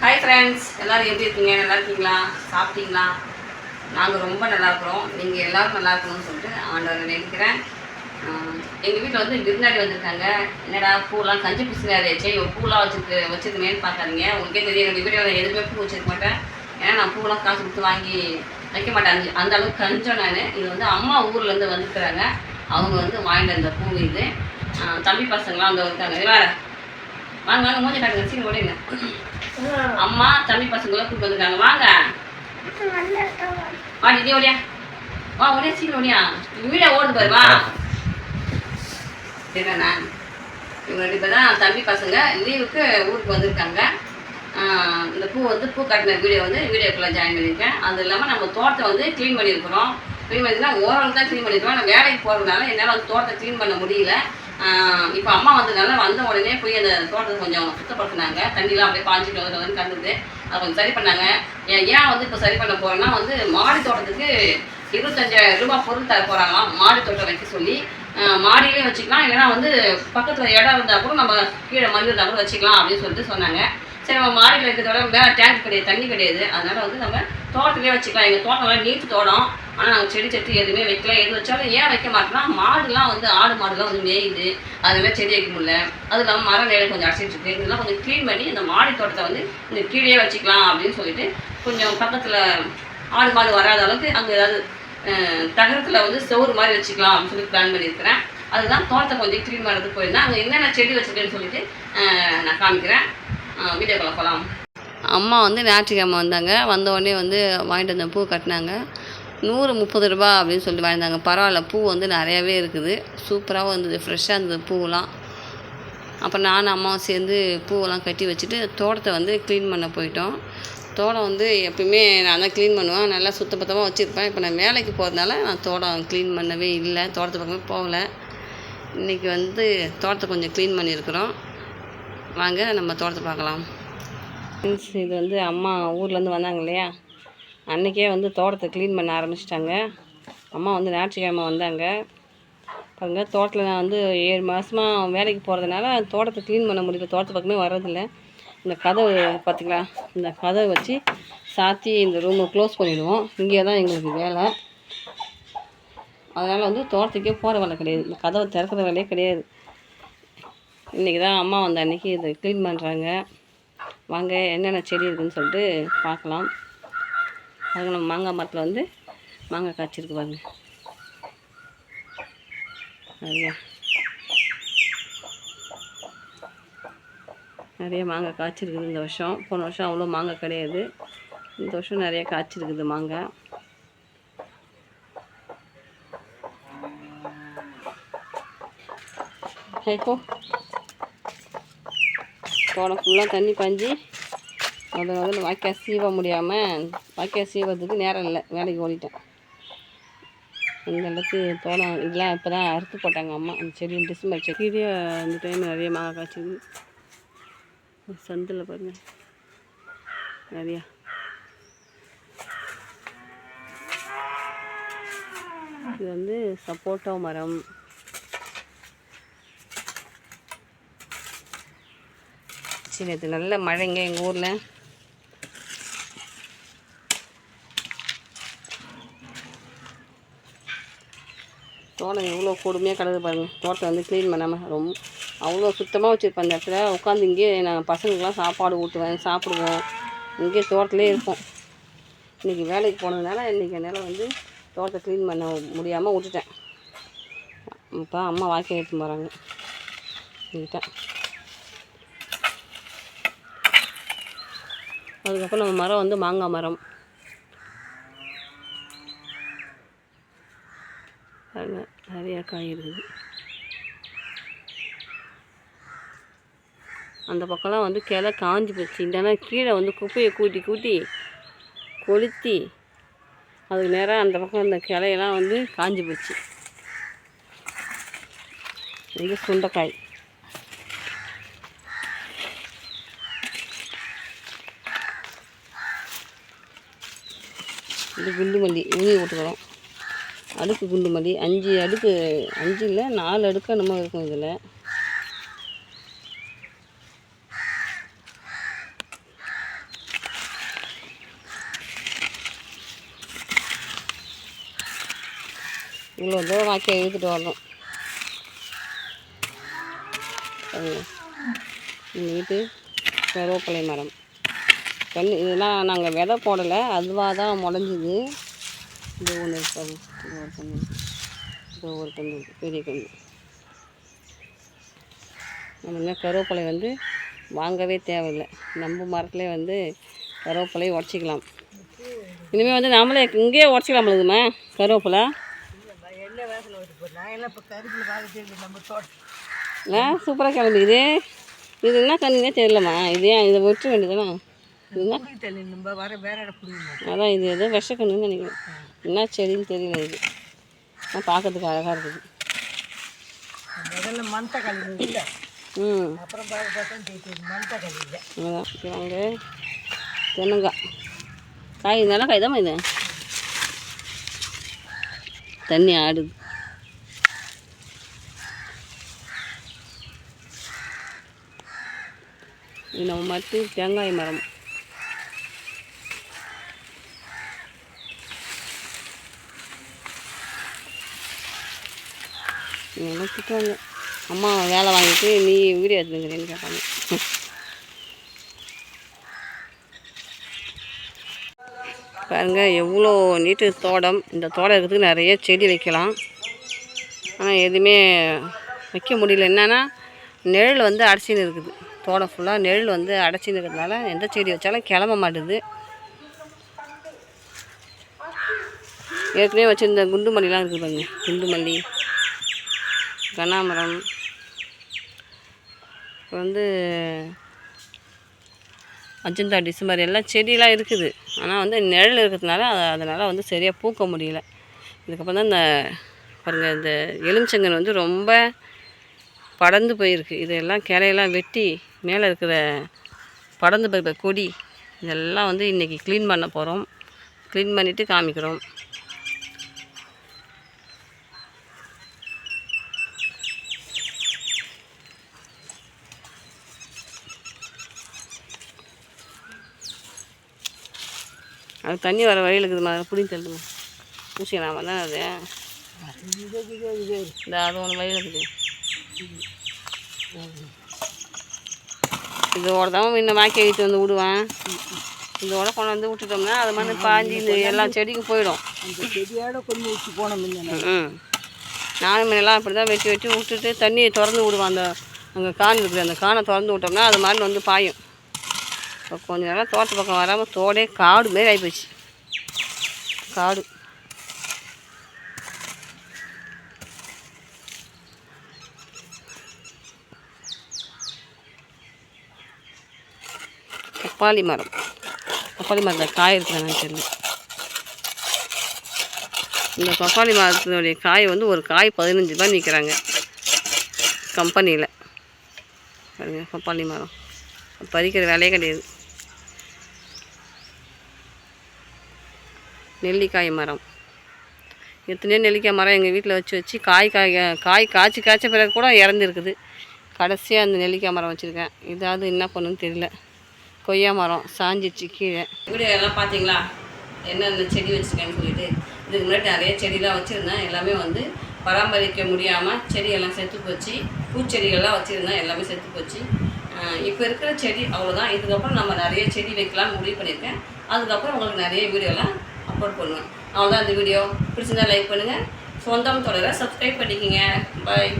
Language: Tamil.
ஹாய் ஃப்ரெண்ட்ஸ் எல்லோரும் எப்படி இருக்கீங்க? நல்லா இருக்கீங்களா? சாப்பிட்டீங்களா? நாங்கள் ரொம்ப நல்லா இருக்கிறோம். நீங்கள் எல்லாரும் நல்லா இருக்கணும்னு சொல்லிட்டு ஆண்டவரை நினைக்கிறேன் எங்கள் வீட்டில் வந்து விருந்தாடி வந்திருக்காங்க. என்னடா பூலாம் கஞ்சி பிசுனாரு இவன் பூலாம் வச்சுருக்கு வச்சுருக்கேன்னு பார்க்காதீங்க. உங்களுக்கே தெரியும் என்னுடைய வீடியோவில் எதுவுமே பூ வச்சிருக்க மாட்டேன். ஏன்னா நான் பூலாம் காசு கொடுத்து வாங்கி வைக்க மாட்டேன். அந்த- அந்த அளவுக்கு கஞ்சம் நான். இது வந்து அம்மா ஊர்லேருந்து வந்துருக்குறாங்க. அவங்க வந்து வாங்கிட்டு வந்த பூ இது. தம்பி பசங்களாம் அங்கே இருக்காங்க. வேறு வாங்க வாங்க மூஞ்சி காட்டுங்க. சீன் ஓடிங்க அம்மா தம்பி பசங்களை கூப்பிட்டு வந்திருக்காங்க. வாங்க. வா நீ ஓடியா. வா ஒடியா சீக்கிரம் ஓடியா. வீடியோ ஓடுது பாரு வா. என்னண்ணா இவங்க ரெண்டு தான் தம்பி பசங்க. லீவுக்கு ஊருக்கு வந்திருக்காங்க. இந்த பூ வந்து பூ கட்டின வீடியோ வந்து வீடியோக்குள்ளே ஜாயின் பண்ணியிருக்கேன். அது இல்லாமல் நம்ம தோட்டத்தை வந்து க்ளீன் பண்ணியிருக்கிறோம். க்ளீன் பண்ணினா ஓரளவு தான் க்ளீன் பண்ணியிருக்கோம் நான் வேலைக்கு போகிறதுனால என்னால் அந்த தோட்டத்தை க்ளீன் பண்ண முடியல. இப்போ அம்மா வந்ததுனால வந்த உடனே போய் அந்த தோட்டத்தை கொஞ்சம் சுத்தப்படுத்தினாங்க. தண்ணிலாம் அப்படியே பாஞ்சிட்டு வந்து வந்து கண்டுது அதை கொஞ்சம் சரி பண்ணாங்க. ஏன் ஏன் வந்து இப்போ சரி பண்ண போகிறேன்னா வந்து மாடி தோட்டத்துக்கு இருபத்தஞ்சாயிரம் ரூபாய் பொருள் தர போகிறாங்களாம் மாடி தோட்டம் வைக்க சொல்லி. மாடியிலே வச்சுக்கலாம். இல்லைன்னா வந்து பக்கத்தில் இடம் இருந்தால் கூட நம்ம கீழே மண் இருந்தால் கூட வச்சுக்கலாம் அப்படின்னு சொல்லிட்டு சொன்னாங்க. சரி நம்ம மாடியில் வைக்கிறத விட வேறு டேங்க் கிடையாது தண்ணி கிடையாது. அதனால வந்து நம்ம தோட்டத்திலே வச்சுக்கலாம். எங்கள் தோட்டம் நீட்டு தோட்டம் ஆனால் நாங்கள் செடி செடி எதுவுமே வைக்கல. எது வச்சாலும் ஏன் வைக்க மாட்டோம்னா மாடுலாம் வந்து ஆடு மாடுலாம் வந்து மேயுது. அதெல்லாம் செடி வைக்க முடியல. அது இல்லாமல் மரம் வேலை கொஞ்சம் அடிச்சிட்டு இருக்கு. இதெல்லாம் கொஞ்சம் க்ளீன் பண்ணி இந்த மாடி தோட்டத்தை வந்து இந்த கீழே வச்சுக்கலாம் அப்படின்னு சொல்லிட்டு கொஞ்சம் பக்கத்தில் ஆடு மாடு வராத அளவுக்கு அங்கே ஏதாவது தகரத்தில் வந்து செவுறு மாதிரி வச்சுக்கலாம் அப்படின்னு சொல்லி பிளான் பண்ணியிருக்கிறேன். அதுதான் தோட்டத்தை கொஞ்சம் க்ளீன் பண்ணுறதுக்கு போயிருந்தேன். அங்கே என்னென்ன செடி வச்சுருக்கேன்னு சொல்லிட்டு நான் காமிக்கிறேன். வீடியோ போகலாம். அம்மா வந்து ஞாயிற்றுக்கிழமை வந்தாங்க. வந்த உடனே வந்து வாங்கிட்டு வந்த பூ கட்டினாங்க. நூறு முப்பது ரூபா அப்படின்னு சொல்லிட்டு வாங்கியிருந்தாங்க. பரவாயில்ல பூ வந்து நிறையாவே இருக்குது. சூப்பராகவும் இருந்தது ஃப்ரெஷ்ஷாக இருந்தது பூவெல்லாம். அப்போ நானும் அம்மாவும் சேர்ந்து பூவெல்லாம் கட்டி வச்சுட்டு தோட்டத்தை வந்து க்ளீன் பண்ண போயிட்டோம். தோட்டம் வந்து எப்பயுமே நான் தான் க்ளீன் பண்ணுவேன். நல்லா சுத்தபத்தமாக வச்சுருப்பேன். இப்போ நான் வேலைக்கு போகிறதுனால நான் தோட்டம் க்ளீன் பண்ணவே இல்லை. தோட்டத்து பக்கமே போகல. இன்றைக்கி வந்து தோட்டத்தை கொஞ்சம் க்ளீன் பண்ணியிருக்கிறோம். வாங்க நம்ம தோட்டத்தை பார்க்கலாம். ஃப்ரெண்ட்ஸ் இது வந்து அம்மா ஊர்லேருந்து வந்தாங்க இல்லையா? அன்றைக்கே வந்து தோட்டத்தை க்ளீன் பண்ண ஆரம்பிச்சிட்டாங்க. அம்மா வந்து ஞாயிற்றுக்கிழமை வந்தாங்க. பாருங்க தோட்டத்தில் நான் வந்து ஏழு மாதமாக வேலைக்கு போகிறதுனால தோட்டத்தை க்ளீன் பண்ண முடியல. தோட்டத்து பக்கமே வர்றதில்ல. இந்த கதவு பார்த்திங்களா இந்த கதவை வச்சு சாத்தி இந்த ரூமை க்ளோஸ் பண்ணிவிடுவோம் இங்கே தான் எங்களுக்கு வேலை. அதனால் வந்து தோட்டத்துக்கே போகிற வேலை கிடையாது. இந்த கதவை திறக்கிற வேலையே கிடையாது. இன்றைக்கி தான் அம்மா வந்த அன்றைக்கி இதை க்ளீன் பண்ணுறாங்க வாங்க என்னென்ன செடி இருக்குதுன்னு சொல்லிட்டு பார்க்கலாம். அதுக்கு நம்ம மாங்காய் மரத்தில் வந்து மாங்காய் காய்ச்சிருக்கு பாருங்க. நிறையா. நிறைய மாங்காய் காய்ச்சிருக்குது இந்த வருஷம். போன வருஷம் அவ்வளோ மாங்காய் கிடையாது. இந்த வருஷம் நிறைய காய்ச்சிருக்குது மாங்காய். இப்போ சோளம் ஃபுல்லாக தண்ணி பாஞ்சு அதில் முதல்ல வாய்க்கால் சீவ முடியாமல் வாய்க்கால் சீவதுக்கு நேரம் இல்லை. வேலைக்கு ஓடிட்டேன். இந்த அளவுக்கு தோட்டம் இதெல்லாம் இப்போ தான் அறுத்து போட்டாங்க அம்மா. அந்த செடி டிசம்பர் செடி. கீழே அந்த டைம் நிறைய மாங்காய் காய்ச்சிது. சந்தில் பாருங்க. நிறையா. இது வந்து சப்போட்டா மரம். சரி நேற்று நல்ல மழைங்க எங்கள் ஊரில். தோட்டம் எவ்வளோ கொடுமையாக கிடக்குது பாருங்கள் தோட்டத்தை வந்து க்ளீன் பண்ணாமல் ரொம்ப அவ்வளோ சுத்தமாக வச்சுருப்பேன் அந்த இடத்துல. உட்காந்து இங்கேயே நான் பசங்களுக்குலாம் சாப்பாடு ஊட்டுவேன் சாப்பிடுவோம். இங்கேயே தோட்டத்திலே இருப்போம். இன்றைக்கி வேலைக்கு போனதுனால இன்றைக்கி என்னால் வந்து தோட்டத்தை க்ளீன் பண்ண முடியாமல் விட்டுட்டேன். இப்போ அம்மா வாழ்க்கை எடுத்துன்னு போகிறாங்க நீட்டாக அதுக்கப்புறம் நம்ம மரம் வந்து மாங்காய் மரம். பாருங்க நிறையா காய் இருக்குது. அந்த பக்கம்லாம் வந்து கிளை காஞ்சி போச்சு. இல்லைன்னா கீழே வந்து குப்பையை கூட்டி கூட்டி கொளுத்தி அதுக்கு நேராக அந்த பக்கம் இந்த கிளையெல்லாம் வந்து காஞ்சி போச்சு. இது சுண்டைக்காய். இது குண்டு மல்லி ஊனி போட்டுக்கிறோம். அடுக்கு குண்டு மல்லி அஞ்சு அடுக்கு அஞ்சு இல்லை நாலு அடுக்காக நம்ம இருக்கும் இதில். இவ்வளோ தூரம் வாக்கி இழுத்துட்டு வரணும். எங்கள் வீட்டு கருவேப்பிலை மரம். தண்ணி இதெல்லாம் நாங்கள் விதை போடலை அதுவாக தான் முளைஞ்சிது. இது ஒன்று இருக்காது ஒரு கண்ணு இது ஒரு கண்ணு பெரிய கண்ணு நம்ம இன்னும் கருவேப்பிலை வந்து வாங்கவே தேவையில்லை. நம்ம மரத்துலேயே வந்து கருவேப்பிலையை உடச்சிக்கலாம். இனிமேல் வந்து நம்மளே இங்கேயே உடச்சிக்கலாம் பொழுதுமா கருவேப்பிலை? ஆ சூப்பராக கிளம்பிக்குது. இது என்ன கண்ணுன்னே தெரியலம்மா. இது இதை விட்டுற வேண்டியதானே அதான் இது ஏதோ விஷக்கண்ணுன்னு நினைக்கிறேன். என்ன செடின்னு தெரியல இது. ஆனால் பார்க்கறதுக்கு அழகாக இருக்குது. முதல்ல மணத்தக்காளி ம். அப்புறம் மணத்தக்காளி அவ்வளோதான் கிழங்கு தென்னங்காய் காய் நல்லா காய் தான் இது? தண்ணி ஆடுது. இது நம்ம மட்டு தேங்காய் மரம். எல்லாம் திட்டுவாங்க அம்மா வேலை வாங்கிட்டு நீ வீடியோ எடுத்துக்கிறேன்னு கேட்பாங்க பாருங்கள் எவ்வளோ நீட்டு தோட்டம் இந்த தோட்டம் இருக்கிறதுக்கு நிறைய செடி வைக்கலாம். ஆனால் எதுவுமே வைக்க முடியல. என்னென்னா நிழல் வந்து அடைச்சின்னு இருக்குது. தோட்டம் ஃபுல்லாக நிழல் வந்து அடைச்சின்னு இருக்கிறதுனால எந்த செடி வச்சாலும் கிளம்ப மாட்டுது. ஏற்கனவே வச்சுருந்த குண்டு மல்லிலாம் இருக்குது பாருங்க. குண்டு மல்லி. கனாமரம் வந்து அஜந்தா டிசம்பர் எல்லாம் செடியெலாம் இருக்குது. ஆனால் வந்து நிழல் இருக்கிறதுனால அதனால் வந்து சரியாக பூக்க முடியல. இதுக்கப்புறம் தான் இந்த பாருங்கள் இந்த எலுமிச்சங்கன் வந்து ரொம்ப படர்ந்து போயிருக்கு. இதெல்லாம் கிளையெல்லாம் வெட்டி மேலே இருக்கிற படர்ந்து போயிருக்க கொடி இதெல்லாம் வந்து இன்றைக்கி க்ளீன் பண்ண போகிறோம் க்ளீன் பண்ணிவிட்டு காமிக்கிறோம். அது தண்ணி வர வழியில் இருக்குதுமா அதை பிடிங்கி தள்ளுமா பூசிக்கலாமா தான் அது. இந்த அது ஒன்று வழியில் இருக்குது. இதோட தான் முன்ன வாக்கி எழுத்து வந்து விடுவேன். இதோட கொண்டு வந்து விட்டுட்டோம்னா அது மாதிரி பாஞ்சி இந்த எல்லா செடிக்கும் போயிடும். அந்த செடியோட கொஞ்சம் ஊற்றி போனோம் ம். நானும் முன்னெல்லாம் அப்படி தான் வெட்டி வெட்டி விட்டுட்டு தண்ணியை திறந்து விடுவேன் அந்த அங்கே கான் இருக்குது அந்த கானை திறந்து விட்டோம்னா அது மாதிரி வந்து பாயும். இப்போ கொஞ்ச நேரம் தோட்ட பக்கம் வராமல் தோடே காடு மாரி ஆகிப்போச்சு காடு. பப்பாளி மரம். பப்பாளி மரத்தில் காய் இருக்குதானு தெரியல. இந்த பப்பாளி மரத்தினுடைய காய் வந்து ஒரு காய் பதினஞ்சு ரூபாய் விற்கிறாங்க. கம்பெனியில். பாருங்கள் பப்பாளி மரம். பறிக்கிற வேலையே கிடையாது. நெல்லிக்காய் மரம். எத்தனையோ நெல்லிக்காய் மரம் எங்கள் வீட்டில் வச்சு வச்சு காய் காய் காய் காய்ச்சி காய்ச்ச பிறகு கூட இறந்துருக்குது. கடைசியாக அந்த நெல்லிக்காய் மரம் வச்சுருக்கேன். இதாவது என்ன பண்ணுன்னு தெரியல. கொய்யா மரம் சாஞ்சிச்சு கீழே. வீடியோ எல்லாம் பார்த்தீங்களா என்னென்ன செடி வச்சுருக்கேன்னு சொல்லிட்டு. இதுக்கு முன்னாடி நிறைய செடிலாம் வச்சுருந்தேன். எல்லாமே வந்து பராமரிக்க முடியாமல் செடியெல்லாம் செத்து போச்சு. பூச்செடிகள்லாம் வச்சுருந்தேன். எல்லாமே செத்து போச்சு. இப்போ இருக்கிற செடி அவ்வளோதான் இதுக்கப்புறம் நம்ம நிறைய செடி வைக்கலாம்னு முடிவு பண்ணியிருக்கேன். அதுக்கப்புறம் உங்களுக்கு நிறைய வீடியோலாம் அப்லோட் பண்ணுவேன். அவ்வளோதான் இந்த வீடியோ பிடிச்சிருந்தா லைக் பண்ணுங்கள் சொந்தம் தொடர சப்ஸ்கிரைப் பண்ணிக்கோங்க. பாய்